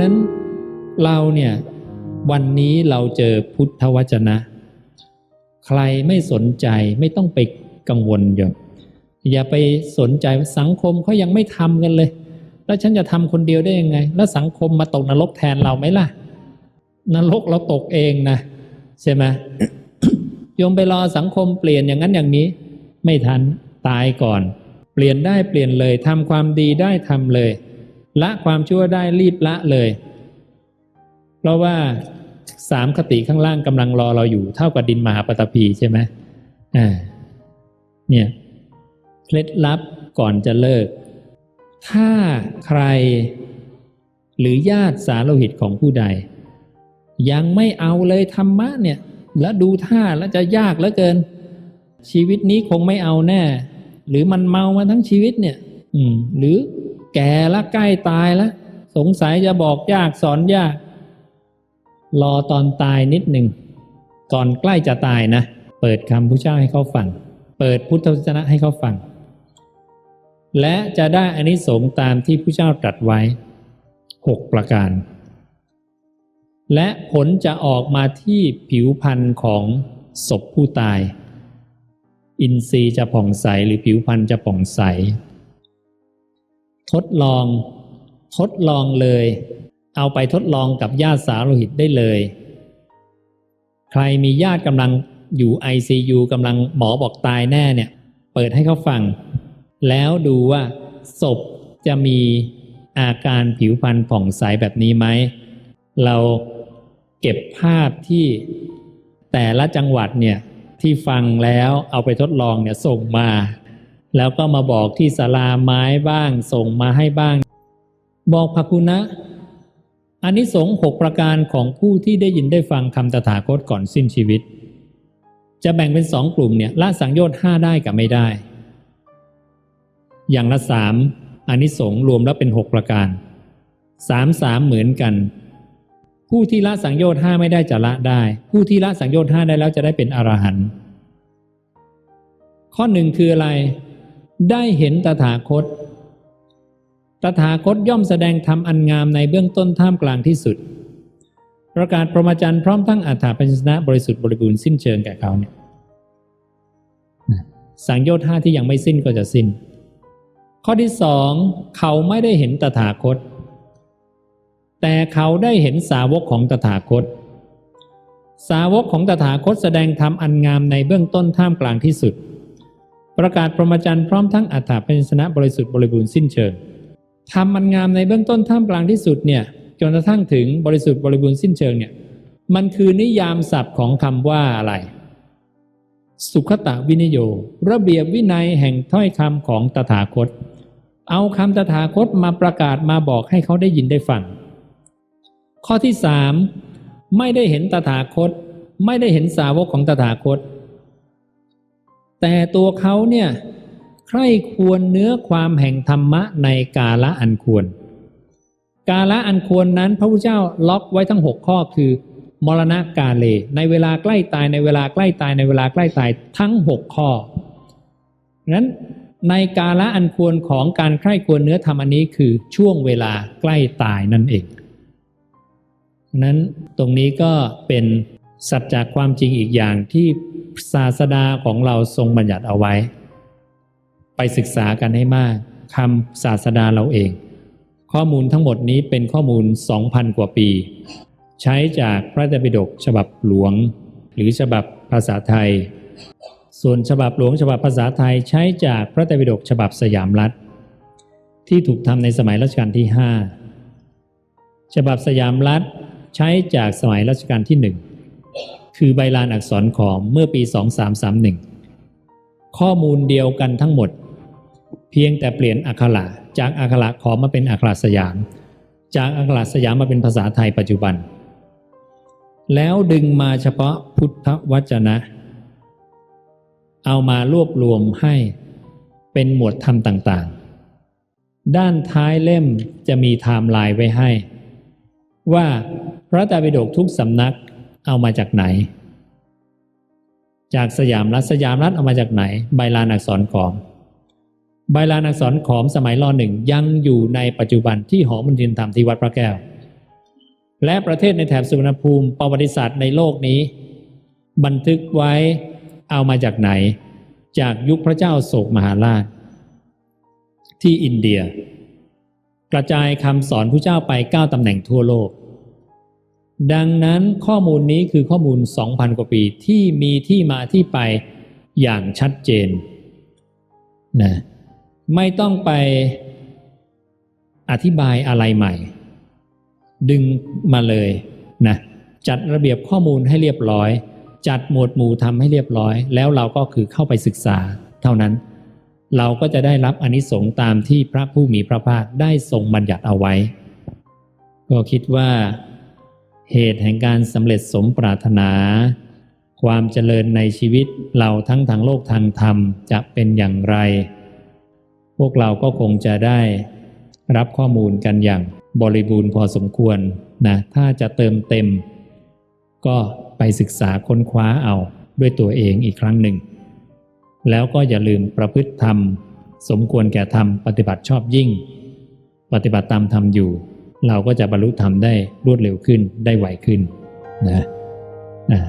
นั้นเราเนี่ยวันนี้เราเจอพุทธวจนะ ใครไม่สนใจไม่ต้องไปกังวลอย่าอย่าไปสนใจสังคมเขายังไม่ทำกันเลย แล้วฉันจะทำคนเดียวได้ยังไง แล้วสังคมมาตกนรกแทนเราไหมล่ะ นรกเราตกเองนะ ใช่ไหมโยมไปรอสังคมเปลี่ยนอย่างนั้นอย่างนี้ ไม่ทันตายก่อน เปลี่ยนได้เปลี่ยนเลยทำความดีได้ทำเลย ละความชั่วได้รีบละเลย เพราะว่าสามคติข้างล่างกำลังรอเราอยู่เท่ากับดินมหาปฐพีใช่ไหมอ่าเนี่ยเคล็ดลับก่อนจะเลิก ถ้าใครหรือญาติสาโลหิตของผู้ใด ยังไม่เอาเลยธรรมะเนี่ย แล้วดูท่าแล้วจะยากเหลือเกิน ชีวิตนี้คงไม่เอาแน่ หรือมันเมามาทั้งชีวิตเนี่ย อืม หรือ แก่ล้วใกล้ตายล้วสงสัยจะบอกยากสอนยาก รอตอนตายนิดหนึ่ง ก่อนใกล้จะตายนะ เปิดคำพระเจ้าให้เขาฟัง เปิดพุทธวจนะให้เขาฟัง และจะได้อานิสงส์ตามที่พระเจ้าตรัสไว้หกประการ และผลจะออกมาที่ผิวพรรณของศพผู้ตาย อินทรีย์จะผ่องใสหรือผิวพรรณจะผ่องใส ทดลอง ทดลองเลย เอาไปทดลองกับญาติสาโลหิตได้เลย ใครมีญาติกำลังอยู่ ICU กำลังหมอบอกตายแน่เนี่ย เปิดให้เขาฟัง แล้วดูว่าศพจะมีอาการผิวพรรณผ่องใสแบบนี้ไหม เราเก็บภาพที่แต่ละจังหวัดเนี่ยที่ฟังแล้วเอาไปทดลองเนี่ยส่งมา แล้วก็มาบอกที่ศาลาไม้บ้างส่งมาให้บ้าง บอกพระคุณะอันนี้สงส์หกประการของผู้ที่ได้ยินได้ฟังคำตถาคตก่อนสิ้นชีวิต จะแบ่งเป็นสองกลุ่มเนี่ยละสังโยชน์ห้าได้กับไม่ได้ อย่างละสามอันนี้สงส์รวมแล้วเป็นหกประการสามสามเหมือนกัน ผู้ที่ละสังโยชน์ห้าไม่ได้จะละได้ ผู้ที่ละสังโยชน์ห้าได้แล้วจะได้เป็นอรหันต์ข้อหนึ่งคืออะไร ได้เห็นตถาคต ตถาคตย่อมแสดงธรรมอันงามในเบื้องต้นท่ามกลางที่สุด ประกาศพรหมจรรย์พร้อมทั้งอัฏฐปัญญนะบริสุทธิ์บริบูรณ์สิ้นเชิงแก่เขาเนี่ยสังโยชน์ห้าที่ยังไม่สิ้นก็จะสิ้น ข้อที่สองเขาไม่ได้เห็นตถาคต แต่เขาได้เห็นสาวกของตถาคต สาวกของตถาคตแสดงธรรมอันงามในเบื้องต้นท่ามกลางที่สุด ประกาศพรหมจรรย์พร้อมทั้งอัฏฐปัญญนะบริสุทธิ์บริบูรณ์สิ้นเชิงทำมันงามในเบื้องต้นท่ามกลางที่สุดเนี่ยจนกระทั่งถึงบริสุทธิ์บริบูรณ์สิ้นเชิงเนี่ยมันคือนิยามศัพท์ของคำว่าอะไร สุขตะวินโย ระเบียบวินัยแห่งถ้อยคำของตถาคต เอาคำตถาคตมาประกาศมาบอกให้เขาได้ยินได้ฟัง ข้อที่สามไม่ได้เห็นตถาคต ไม่ได้เห็นสาวกของตถาคต แต่ตัวเขาเนี่ยใคร่ควรเนื้อความแห่งธรรมะในกาละอันควร กาละอันควรนั้นพระพุทธเจ้าล็อกไว้ทั้งหกข้อคือ มรณะกาเล ในเวลาใกล้ตายในเวลาใกล้ตายในเวลาใกล้ตายทั้งหกข้อนั้นในกาละอันควรของการใคร่ควรเนื้อธรรมอันนี้คือช่วงเวลาใกล้ตายนั่นเองนั้นตรงนี้ก็เป็น สัจจากความจริงอีกอย่างที่ศาสดาของเราทรงบัญญัติเอาไว้ ไปศึกษากันให้มากคำศาสดาเราเอง ข้อมูลทั้งหมดนี้เป็นข้อมูล 2,000 กว่าปี ใช้จากพระไตรปิฎกฉบับหลวง หรือฉบับภาษาไทย ส่วนฉบับหลวงฉบับภาษาไทยใช้จากพระไตรปิฎกฉบับสยามรัฐ ที่ถูกทำในสมัยรัชกาลที่ 5 ฉบับสยามรัฐใช้จากสมัยรัชกาลที่หนึ่ง คือใบลานอักษรขอมเมื่อปี 2331 ข้อมูลเดียวกันทั้งหมด เพียงแต่เปลี่ยนอักขระจากอักขระขอมมาเป็นอักขระสยาม จากอักขระสยามมาเป็นภาษาไทยปัจจุบัน แล้วดึงมาเฉพาะพุทธวจนะ เอามารวบรวมให้เป็นหมวดธรรมต่างๆ ด้านท้ายเล่มจะมีไทม์ไลน์ไว้ให้ ว่าพระไตรปิฎกทุกสำนัก เอามาจากไหน จากสยามรัฐสยามรัฐเอามาจากไหน ใบลานอักษรขอม ใบลานอักษรขอมสมัยรอหนึ่งยังอยู่ในปัจจุบันที่หอมนทินธรรมที่วัดพระแก้ว และประเทศในแถบสุวรรณภูมิประวัติศาสตร์ในโลกนี้ บันทึกไว้เอามาจากไหน จากยุคพระเจ้าโศกมหาราช ที่อินเดีย กระจายคำสอนผู้เจ้าไป 9ตำแหน่งทั่วโลก ดังนั้นข้อมูลนี้คือข้อมูล 2,000 กว่าปีที่มีที่มาที่ไปอย่างชัดเจนนะไม่ต้องไปอธิบายอะไรใหม่ ดึงมาเลยนะจัดระเบียบข้อมูลให้เรียบร้อย จัดหมวดหมู่ทำให้เรียบร้อย แล้วเราก็คือเข้าไปศึกษาเท่านั้น เราก็จะได้รับอนิสงส์ตามที่พระผู้มีพระภาคได้ทรงบัญญัติเอาไว้ ก็คิดว่า เหตุแห่งการสำเร็จสมปรารถนา ความเจริญในชีวิตเราทั้งทางโลกทางธรรมจะเป็นอย่างไร พวกเราก็คงจะได้ รับข้อมูลกันอย่างบริบูรณ์พอสมควรนะถ้าจะเติมเต็ม ก็ไปศึกษาค้นคว้าเอาด้วยตัวเองอีกครั้งหนึ่ง แล้วก็อย่าลืมประพฤติธรรม สมควรแก่ธรรมปฏิบัติชอบยิ่ง ปฏิบัติตามธรรมอยู่ เราก็จะบรรลุธรรมได้รวดเร็วขึ้นได้ไวขึ้นนะอ่า